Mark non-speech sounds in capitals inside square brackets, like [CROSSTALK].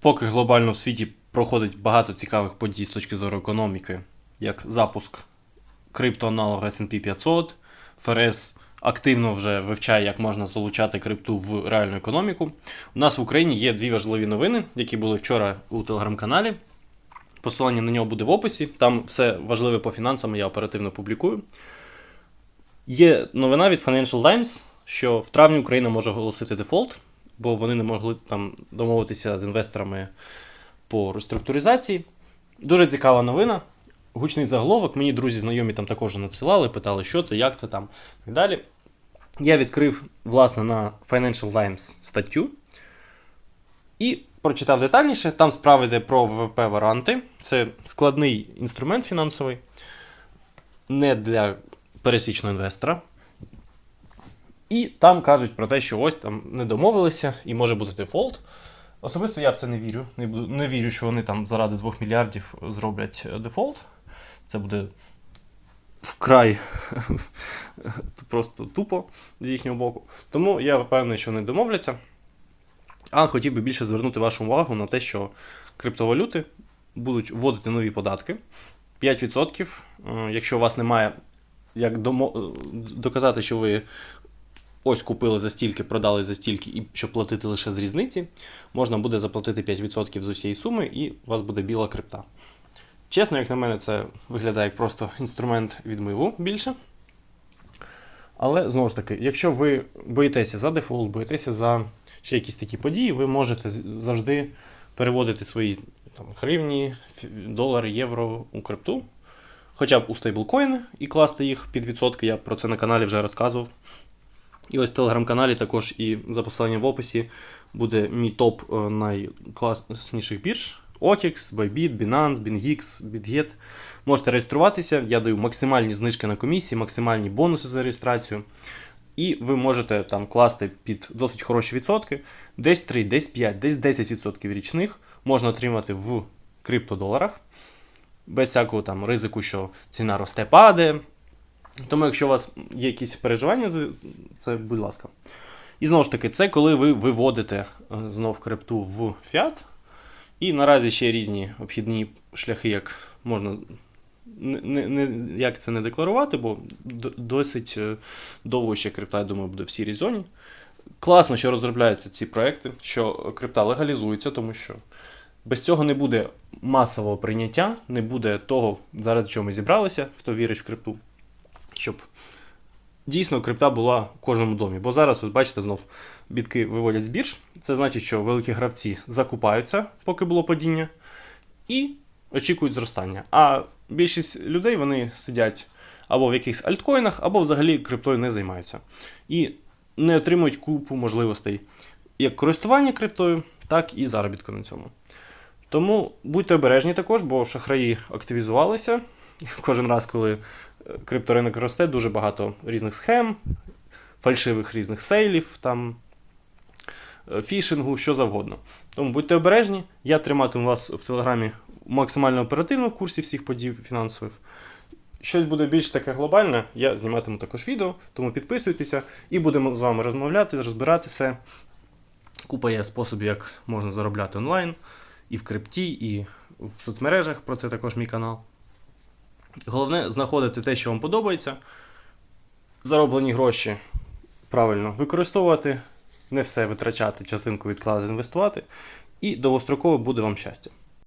Поки глобально в світі проходить багато цікавих подій з точки зору економіки, як запуск криптоаналога S&P 500, ФРС активно вже вивчає, як можна залучати крипту в реальну економіку. У нас в Україні є дві важливі новини, які були вчора у телеграм-каналі. Посилання на нього буде в описі. Там все важливе по фінансам я оперативно публікую. Є новина від Financial Times, що в травні Україна може оголосити дефолт, бо вони не могли там домовитися з інвесторами по реструктуризації. Дуже цікава новина. Гучний заголовок. Мені друзі знайомі там також надсилали, питали, що це, як це там і так далі. Я відкрив, власне, на Financial Times статтю і прочитав детальніше. Там справа йде про ВВП варанти. Це складний інструмент фінансовий, не для пересічного інвестора. І там кажуть про те, що ось там не домовилися і може бути дефолт. Особисто я в це не вірю. Не, буду, не вірю, що вони там заради 2 мільярдів зроблять е, дефолт. Це буде вкрай [LAUGHS] просто тупо з їхнього боку. Тому я впевнений, що вони домовляться. А хотів би більше звернути вашу увагу на те, що криптовалюти будуть вводити нові податки. 5%. Е, Якщо у вас немає як домо... доказати, що ви ось купили за стільки, продали за стільки, і щоб платити лише з різниці, можна буде заплатити 5% з усієї суми, і у вас буде біла крипта. Чесно, як на мене, це виглядає як просто інструмент відмиву більше. Але знову ж таки, якщо ви боїтеся за дефолт, боїтеся за ще якісь такі події, ви можете завжди переводити свої там, гривні, долари, євро у крипту, хоча б у стейблкоїни і класти їх під відсотки. Я про це на каналі вже розказував. І ось в телеграм-каналі також і за посиланням в описі буде мій топ е, найкласніших бірж. OKX, Bybit, Binance, BingX, BitGet. Можете реєструватися, я даю максимальні знижки на комісії, максимальні бонуси за реєстрацію. І ви можете там класти під досить хороші відсотки. Десь 3, десь 5, десь 10% річних можна отримати в криптодоларах. Без всякого там ризику, що ціна росте, падає. Тому, якщо у вас є якісь переживання, це, будь ласка. І знову ж таки, це коли ви виводите е, знов крипту в фіат. І наразі ще різні обхідні шляхи, як можна не, не, як це не декларувати, бо досить е, довго ще крипта, я думаю, буде в сірій зоні. Класно, що розробляються ці проекти, що крипта легалізується, тому що без цього не буде масового прийняття, не буде того, заради чого ми зібралися, хто вірить в крипту, щоб дійсно крипта була в кожному домі. Бо зараз, от бачите, знов бітки виводять з бірж. Це значить, що великі гравці закупаються, поки було падіння, і очікують зростання. А більшість людей вони сидять або в якихось альткоїнах, або взагалі криптою не займаються. І не отримують купу можливостей як користування криптою, так і заробітку на цьому. Тому будьте обережні також, бо шахраї активізувалися. Кожен раз, коли крипторинок росте, дуже багато різних схем, фальшивих різних сейлів, там, е, фішингу, що завгодно. Тому будьте обережні. Я триматиму вас в телеграмі максимально оперативно в курсі всіх подій фінансових. Щось буде більш таке глобальне, я зніматиму також відео, тому підписуйтеся і будемо з вами розмовляти, розбирати все. Купа є способів, як можна заробляти онлайн, і в крипті, і в соцмережах. Про це також мій канал. Головне знаходити те, що вам подобається. Зароблені гроші правильно використовувати, не все витрачати, частинку відкладати, інвестувати. І довгостроково буде вам щастя.